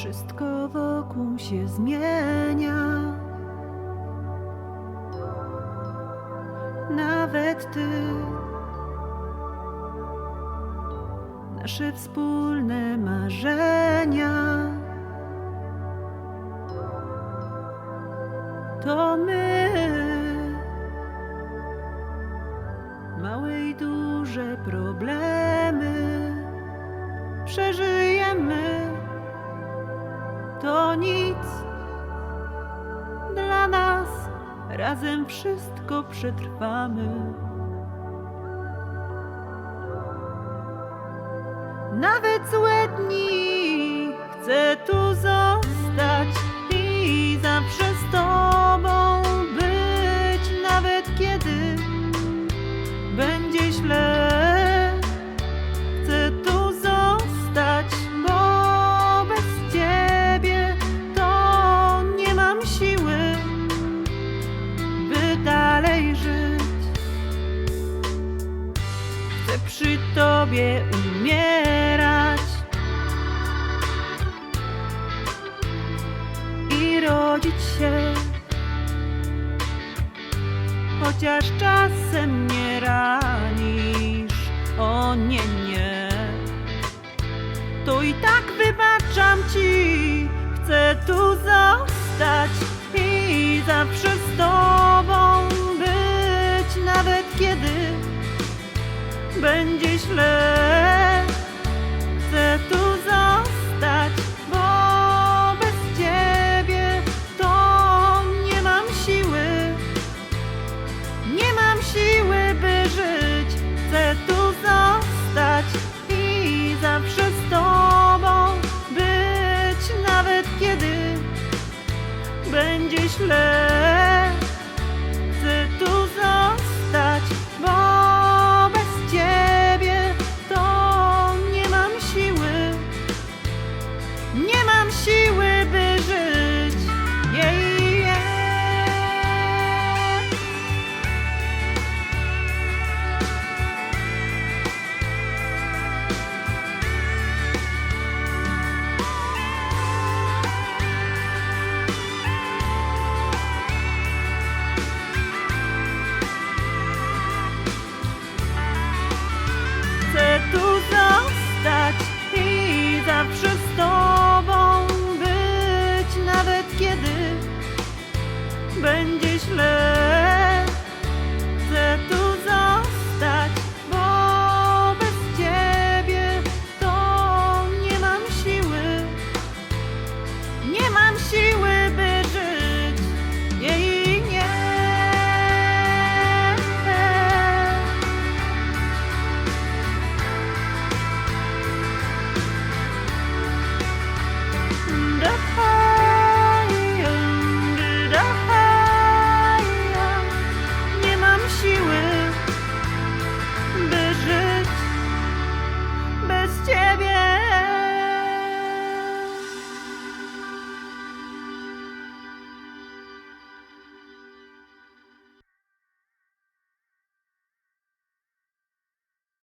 tobą się zmienia. Nawet ty, nasze wspólne marzenia. To my, małe i duże problemy przeżyjemy. To nic dla nas, razem wszystko przetrwamy. Nawet złe dni chcę tu zostać Chcę przy Tobie umierać. I rodzić się. Chociaż czasem nie ranisz, o nie, nie. To i tak wybaczam ci. Chcę tu zostać i zawsze będzie źle Chcę tu zostać, bo bez ciebie to nie mam siły nie mam siły, by żyć. Chcę tu zostać i zawsze z Tobą być, nawet kiedy będzie źle. together.